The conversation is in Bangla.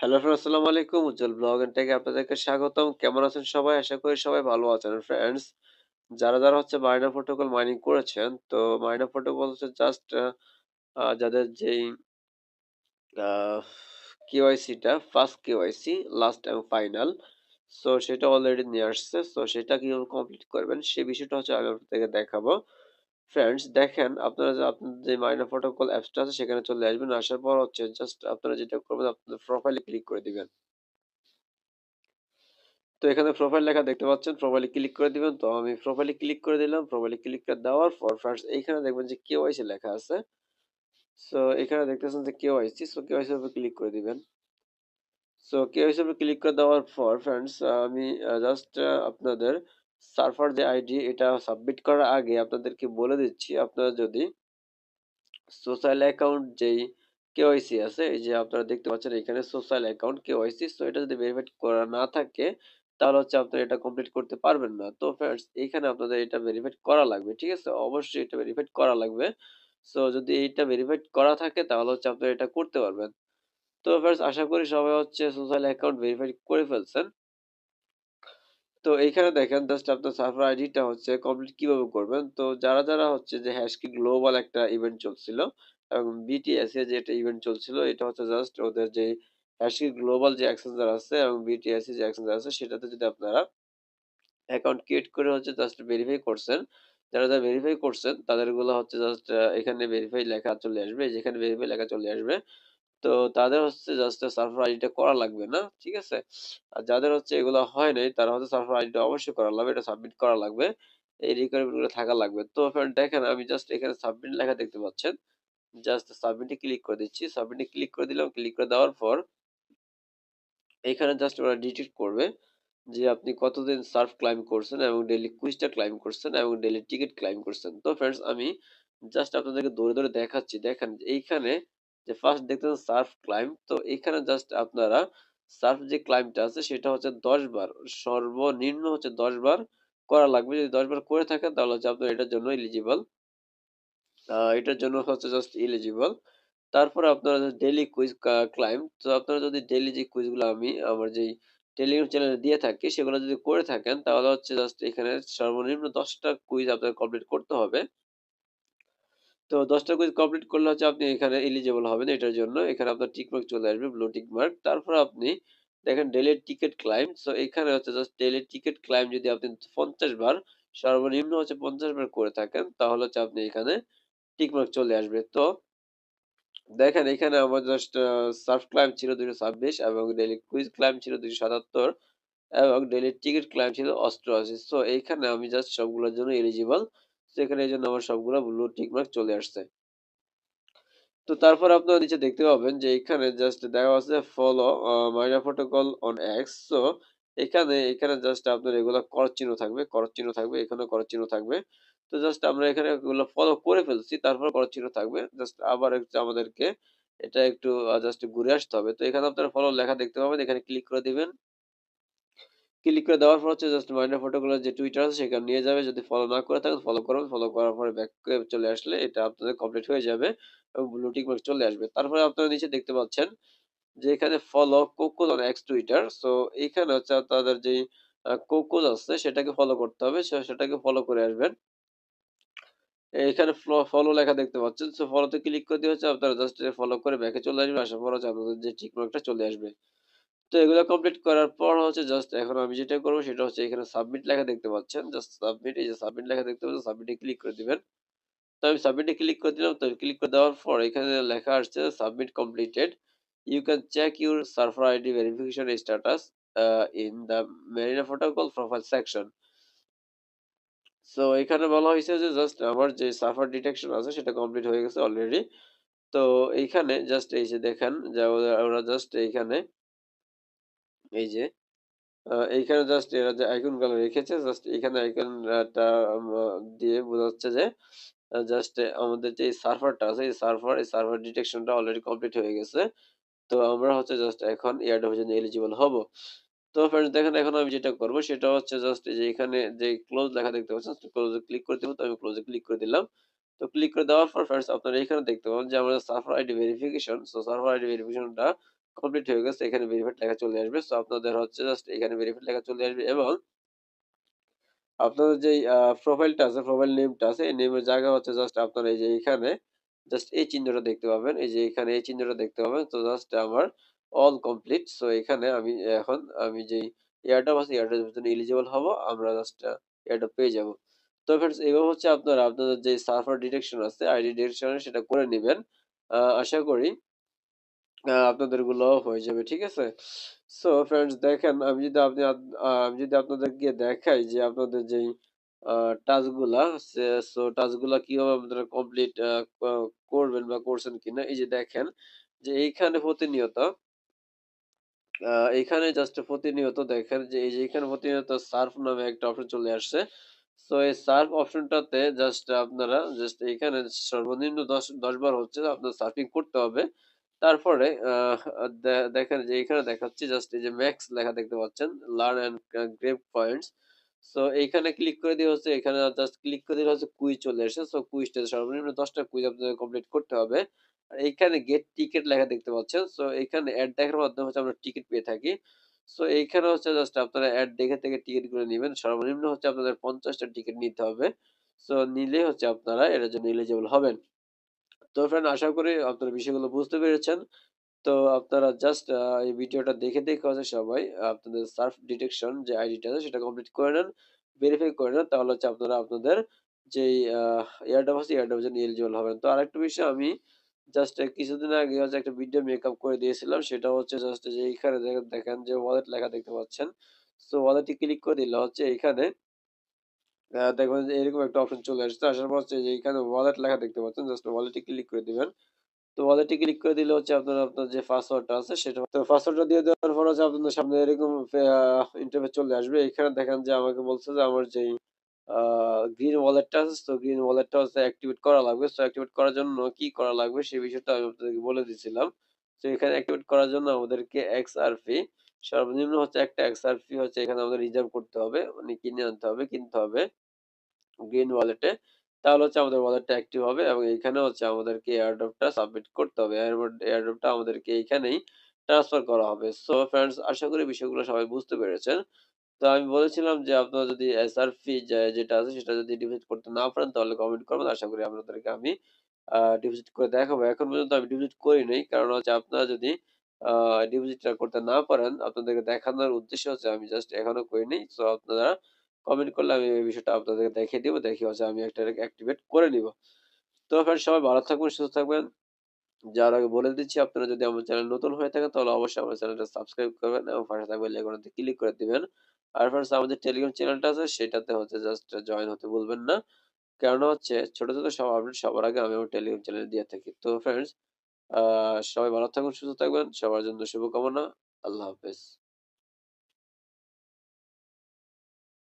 হ্যালো ফ্রেন্ড আসসালামু আলাইকুম উজ্জ্বল ব্লগ এন্ড টেকে আপনাদেরকে স্বাগতম। কেমন আছেন সবাই? আশা করি সবাই ভালো আছেন। ফ্রেন্ডস যারা যারা হচ্ছে মাইনা প্রোটোকল মাইনিং করেছেন, তো মাইনা প্রোটোকল হচ্ছে জাস্ট যাদের যেই কেওয়াইসিটা ফার্স্ট কেওয়াইসি লাস্ট এবং ফাইনাল সো সেটা অলরেডি নিয়ে আসছে। সো সেটা কীভাবে কমপ্লিট করবেন সেই বিষয়টা হচ্ছে আমি আপনাদেরকে দেখাবো। ফ্রেন্ডস দেখেন, আপনারা যে আপনার যে মাইনা প্রোটোকল অ্যাপসটা আছে, সেখানে চলে আসবেন। আসার পর হচ্ছে জাস্ট আপনারা যেটা করবেন, আপনাদের প্রোফাইলে ক্লিক করে দিবেন। তো এখানে প্রোফাইল লেখা দেখতে পাচ্ছেন প্রোফাইলে ক্লিক করে দিবেন। তো আমি প্রোফাইলে ক্লিক করে দিলাম। প্রোফাইলে ক্লিক করে দেওয়ার পর ফ্রেন্ডস এইখানে দেখবেন যে কে কেওয়াইসি লেখা আছে। সো এখানে দেখতেছেন যে কে কেওয়াইসি সো কেওয়াইসি উপর ক্লিক করে দিবেন। সো কেওয়াইসি উপর ক্লিক করে দেওয়ার পর ফ্রেন্ডস আমি জাস্ট আপনাদের সার্ভার যে আইডি এটা সাবমিট করার আগে আপনাদেরকে বলে দিচ্ছি, আপনারা যদি সোশ্যাল অ্যাকাউন্ট যেই কেওয়াইসি আছে, এই যে আপনারা দেখতে পাচ্ছেন এখানে সোশ্যাল অ্যাকাউন্ট কেওয়াইসি সো এটা যদি ভেরিফাইড করা না থাকে, তাহলে হচ্ছে আপনারা এটা কমপ্লিট করতে পারবেন না। তো ফ্রেন্ডস এখানে আপনাদের এটা ভেরিফাইড করা লাগবে, ঠিক আছে? অবশ্যই এটা ভেরিফাইড করা লাগবে। সো যদি এইটা ভেরিফাইড করা থাকে, তাহলে হচ্ছে আপনারা এটা করতে পারবেন। তো ফ্রেন্ডস আশা করি সবাই হচ্ছে সোশ্যাল অ্যাকাউন্ট ভেরিফাইড করে ফেলছেন। তো এইখানে দেখেন জাস্ট আপনার সার্ভার আইডিটা হচ্ছে কমপ্লিট কীভাবে করবেন? তো যারা যারা হচ্ছে যে হ্যাশকি গ্লোবাল একটা ইভেন্ট চলছিল এবং বিটিএস এ যে একটা ইভেন্ট চলছিল, এটা হচ্ছে জাস্ট ওদের যে হ্যাশকি গ্লোবাল যে এক্সচেঞ্জার আছে এবং বিটিএস যে এক্সচেঞ্জার আছে, সেটাতে যদি আপনারা অ্যাকাউন্ট ক্রিয়েট করে হচ্ছে জাস্ট ভেরিফাই করছেন, যারা যারা ভেরিফাই করছেন, তাদেরগুলো হচ্ছে জাস্ট এখানে ভেরিফাই লেখা চলে আসবে। যেখানে ভেরিফাই লেখা চলে আসবে তো তাদের হচ্ছে জাস্ট সার্ভার আইডিটা করা লাগবে না, ঠিক আছে? আর যাদের হচ্ছে এগুলো হয় নাই, তারা হচ্ছে সার্ভার আইডিটা অবশ্যই করা লাগবে, এটা সাবমিট করা লাগবে। এই রিকোয়ারমেন্টগুলো থাকা লাগবে। তো ফ্রেন্ড দেখেন, আমি জাস্ট এখানে সাবমিট লেখা দেখতে পাচ্ছেন। জাস্ট সাবমিটে ক্লিক করে দিচ্ছি। সাবমিটে ক্লিক করে দিলাম ক্লিক করে দেওয়ার পর এখানে জাস্ট ওরা ডিটেক্ট করবে যে আপনি কতদিন সার্ফ ক্লাইম করছেন এবং ডেইলি কুইজটা ক্লাইম করছেন এবং ডেইলি টিকিট ক্লাইম করছেন। তো ফ্রেন্ডস আমি জাস্ট আপনাদেরকে দৌড়ে দৌড়ে দেখাচ্ছি। দেখেন, এইখানে যে ফার্স্ট দেখতেছেন সার্ফ ক্লাইম তো এখানে জাস্ট আপনারা সার্ফ যে ক্লাইমটা আছে, সেটা হচ্ছে দশ বার, সর্বনিম্ন হচ্ছে দশ বার করা লাগবে। যদি দশ বার করে থাকেন, তাহলে হচ্ছে আপনার এটার জন্য এলিজিবল এটার জন্য হচ্ছে জাস্ট এলিজিবল তারপরে আপনারা ডেইলি কুইজ ক্লাইম তো আপনারা যদি ডেইলি যে কুইজগুলো আমি, আমার যেই টেলিগ্রাম চ্যানেলে দিয়ে থাকি, সেগুলো যদি করে থাকেন, তাহলে হচ্ছে জাস্ট এখানে সর্বনিম্ন দশটা কুইজ আপনার কমপ্লিট করতে হবে। তো দশটা কুইজ কমপ্লিট করলে হচ্ছে আপনি এখানে এলিজিবল হবেন এটার জন্য। এখানে আপনার টিকমার্ক চলে আসবে ব্লু টিকমার্ক তারপর আপনি দেখেন ডেলি টিকিট ক্লাইম সো এখানে হচ্ছে জাস্ট ডেলি টিকিট ক্লাইম যদি আপনি পঞ্চাশ বার, সর্বনিম্ন হচ্ছে পঞ্চাশ বার করে থাকেন, তাহলে হচ্ছে আপনি এখানে টিকমার্ক চলে আসবে। তো দেখেন এখানে আমার জাস্ট সার্ফ ক্লাইম ছিল দুশো ছাব্বিশ এবং ডেলি কুইজ ক্লাইম ছিল দুশো সাতাত্তর এবং ডেলি টিকিট ক্লাইম ছিল অষ্টআশি। সো এইখানে আমি জাস্ট সবগুলোর জন্য এলিজিবল সেখানে এই জন্য আমার সবগুলো ব্লু টিকমার্ক চলে আসছে। তো তারপর আপনারা নিচে দেখতে পাবেন যে এখানে জাস্ট দেওয়া আছে follow Maina protocol on x so এখানে এখানে জাস্ট আপনার এগুলো করচ চিহ্ন থাকবে করচ চিহ্ন থাকবে এখানে করচ চিহ্ন থাকবে। তো জাস্ট আমরা এখানে এগুলো ফলো করে ফেলছি, তারপর করচ চিহ্ন থাকবে। জাস্ট আবার একটু আমাদেরকে এটা একটু জাস্ট ঘুরে আসতে হবে। তো এখানে আপনারা ফলো লেখা দেখতে পাবেন, এখানে ক্লিক করে দিবেন। ক্লিক করে দেওয়ার পর হচ্ছে জাস্ট মাইনার ফটোগুলো যে টুইটার আছে সেখানে নিয়ে যাবে। যদি ফলো না করে থাকেন ফলো করবেন। ফলো করার পরে ব্যাক চলে আসলে এটা আপনাদের কমপ্লিট হয়ে যাবে এবং ব্লু টিক মার্ক চলে আসবে। তারপরে আপনারা নিচে দেখতে পাচ্ছেন যে এখানে ফলো কোকোজ অন এক্স টুইটার সো এখানে হচ্ছে তাদের যে কোকোজ আছে সেটাকে ফলো করতে হবে। সেটাকে ফলো করে আসবেন। এখানে ফলো লেখা দেখতে পাচ্ছেন। সো ফলোতে ক্লিক করে দিয়ে হচ্ছে আপনারা জাস্ট ফলো করে ব্যাকে চলে আসবে আসার পর হচ্ছে আপনাদের যে টিক মার্কটা চলে আসবে। তো এগুলো কমপ্লিট করার পর হচ্ছে জাস্ট এখন আমি যেটা করব সেটা হচ্ছে এখানে সাবমিট লেখা দেখতে পাচ্ছেন। জাস্ট সাবমিট এই যে সাবমিট লেখা দেখতে পাচ্ছেন সাবমিটে ক্লিক করে দিবেন। তো আমি সাবমিটে ক্লিক করে দিলাম, তো ক্লিক করে দেওয়ার পর এখানে লেখা আসছে submit completed you can check your server ID verification status in the Marina protocol profile section so এখানে বলা হয়েছে যে জাস্ট আমার যে সার্ভার ডিটেকশন আছে সেটা কমপ্লিট হয়ে গেছে অলরেডি তো এইখানে জাস্ট এই যে দেখেন, যে ওরা জাস্ট এইখানে এই যে এইখানে জাস্ট এরা যে আইকনগুলো রেখেছে জাস্ট এখানে আইকনটা দিয়ে বোঝা যাচ্ছে যে জাস্ট আমাদের যে সার্ভারটা আছে, এই সার্ভার এই সার্ভার ডিটেকশনটা অলরেডি কমপ্লিট হয়ে গেছে। তো আমরা হচ্ছে জাস্ট এখন এয়ারড্রপের এলিজিবল হব। তো ফ্রেন্ডস দেখেন এখন আমি যেটা করব, সেটা হচ্ছে জাস্ট যে এখানে যে ক্লোজ লেখা দেখতে পাচ্ছেন ক্লোজে ক্লিক করে দেবো, তো আমি ক্লোজে ক্লিক করে দিলাম। তো ক্লিক করে দেওয়ার পর ফ্রেন্ডস আপনারা এখানে দেখতে পাবেন যে আমাদের server ID verification so server ID ভেরিফিকেশনটা complete হয়ে গেছে, এখানে ভেরিফাইড লেখা চলে আসবে। সো আপনাদের হচ্ছে জাস্ট এখানে ভেরিফাইড লেখা চলে আসবে এবং আপনাদের যেই প্রোফাইলটা আছে প্রোফাইল নেমটা আছে, এই নেমের জায়গা হচ্ছে জাস্ট আপনারা এই যে এখানে জাস্ট এই চিহ্নটা দেখতে পাবেন। এই যে এখানে এই চিহ্নটা দেখতে পাবেন। তো জাস্ট আমার অল কমপ্লিট সো এখানে আমি এখন আমি যেই এয়ারড্রপ আছে এয়ারড্রপের জন্য এলিজিবল হব। আমরা জাস্ট এয়ারড্রপ পেয়ে যাব। তো ফ্রেন্ডস এইভাবে হচ্ছে আপনারা আপনাদের যে সার্ভার ডিটেকশন আছে আইডি ডিটেকশন সেটা করে নেবেন। আশা করি আপনাদেরগুলো হয়ে যাবে, ঠিক আছে? সো ফ্রেন্ডস দেখেন, আমি যদি আপনি আমি যদি আপনাদেরকে দেখাই যে আপনাদের যেই টাস্কগুলা, সো টাস্কগুলা কীভাবে আপনারা কমপ্লিট করবেন বা করছেন কিনা, এই যে দেখেন, যে এইখানে প্রতিনিয়ত এইখানে জাস্ট প্রতিনিয়ত দেখেন যে এই যে এখানে প্রতিনিয়ত সার্ফ নামে একটা অপশন চলে আসছে। সো এই সার্ফ অপশনটাতে জাস্ট আপনারা জাস্ট এখানে সর্বনিম্ন দশ দশ বার হচ্ছে আপনার সার্ফিং করতে হবে। তারপরে দেখেন যে এখানে দেখাচ্ছি জাস্ট এই যে ম্যাক্স লেখা দেখতে পাচ্ছেন learn and grave points so এইখানে ক্লিক করে দিয়ে হচ্ছে, এখানে জাস্ট ক্লিক করে দিলে হচ্ছে কুইজ চলে এসে সো কুইজটা সর্বনিম্ন দশটা কুইজ আপনাদের কমপ্লিট করতে হবে। আর এইখানে গেট টিকিট লেখা দেখতে পাচ্ছেন। সো এখানে অ্যাড দেখার মাধ্যমে হচ্ছে আমরা টিকিট পেয়ে থাকি। সো এইখানে হচ্ছে জাস্ট আপনারা অ্যাড দেখে থেকে টিকিট করে নেবেন। সর্বনিম্ন হচ্ছে আপনাদের পঞ্চাশটা টিকিট নিতে হবে। সো নিলে হচ্ছে আপনারা এর জন্য এলিজিবল হবেন। তো ফ্রেন্ড আশা করি আপনারা বিষয়গুলো বুঝতে পেরেছেন। তো আপনারা জাস্ট এই ভিডিওটা দেখে দেখে হচ্ছে সবাই, আপনাদের সার্ফ ডিটেকশন যে আইডিটা আছে সেটা কমপ্লিট করে নেন ভেরিফাই করে নেন, তাহলে হচ্ছে আপনারা আপনাদের যেই এয়ারডপ আছে এয়ারডপ জন্য এলিজিবল হবেন। তো আরেকটা বিষয় আমি জাস্ট কিছুদিন আগে হচ্ছে একটা ভিডিও মেকআপ করে দিয়েছিলাম, সেটা হচ্ছে জাস্ট যে এইখানে দেখেন যে ওয়ালেট লেখা দেখতে পাচ্ছেন। সো ওয়ালেটে ক্লিক করে দিলে হচ্ছে এখানে দেখবেন যে এরকম একটা অপশন চলে আসছে। আসার পর যে এখানে ওয়ালেট লেখা দেখতে পাচ্ছেন জাস্ট ওয়ালেটে ক্লিক করে দিবেন। তো ওয়ালেটে ক্লিক করে দিলে হচ্ছে আপনার আপনার যে পাসওয়ার্ডটা আছে সেটা, তো পাসওয়ার্ডটা দিয়ে দেওয়ার পর হচ্ছে আপনাদের সামনে এরকম ইন্টারফেস চলে আসবে। এখানে দেখেন যে আমাকে বলছে যে আমার যেই গ্রিন ওয়ালেটটা আছে, তো গ্রিন ওয়ালেটটা হচ্ছে অ্যাক্টিভেট করা লাগবে। তো অ্যাক্টিভেট করার জন্য কি করা লাগবে সেই বিষয়টা আমি আপনাদেরকে বলে দিয়েছিলাম তো এখানে অ্যাক্টিভেট করার জন্য আমাদেরকে এক্স আর ফি সর্বনিম্ন হচ্ছে একটা এক্সআর ফি হচ্ছে এখানে আমাদের রিজার্ভ করতে হবে মানে কিনে আনতে হবে, কিনতে হবে গ্রিন ওয়ালেটে তাহলে হচ্ছে আমাদের ওয়ালেটটা অ্যাক্টিভ হবে এবং এখানে হচ্ছে আমাদেরকে এয়ারড্রপটা সাবমিট করতে হবে। এয়ারড্রপটা আমাদেরকে এইখানেই ট্রান্সফার করা হবে। সো ফ্রেন্ডস আশা করি বিষয়গুলো সবাই বুঝতে পেরেছেন। তো আমি বলেছিলাম যে আপনারা যদি এসআরপি যেটা আছে সেটা যদি ডিপোজিট করতে না পারেন তাহলে কমেন্ট করবেন। আশা করি আপনাদেরকে আমি ডিপোজিট করে দেখাবো। এখন পর্যন্ত আমি ডিপোজিট করি নাই। কারণ হচ্ছে আপনারা যদি ডিপোজিটটা করতে না পারেন, আপনাদেরকে দেখানোর উদ্দেশ্য হচ্ছে আমি জাস্ট আপনারা কমেন্ট করলে আমি এই বিষয়টা আপনাদেরকে দেখিয়ে দিব, দেখি হচ্ছে আমি একটা অ্যাক্টিভেট করে নিব। তো ফ্রেন্ড সবাই ভালো থাকবেন, সুস্থ থাকবেন। যার আগে বলে দিচ্ছি, আপনারা যদি আমার চ্যানেল নতুন হয়ে থাকেন, তাহলে অবশ্যই আমার চ্যানেলটা সাবস্ক্রাইব করবেন এবং পাশে থাকবে লেখানোতে ক্লিক করে দিবেন। আর ফ্রেন্ডস আমাদের টেলিগ্রাম চ্যানেলটা আছে, সেটাতে হচ্ছে জাস্ট জয়েন হতে ভুলবেন না। কারণ হচ্ছে ছোট ছোট সব আপডেট সবার আগে আমি আমার টেলিগ্রাম চ্যানেলে দিয়ে থাকি। তো ফ্রেন্ডস সবাই ভালো থাকুন সুস্থ থাকবেন সবার জন্য শুভকামনা আল্লাহ হাফেজ।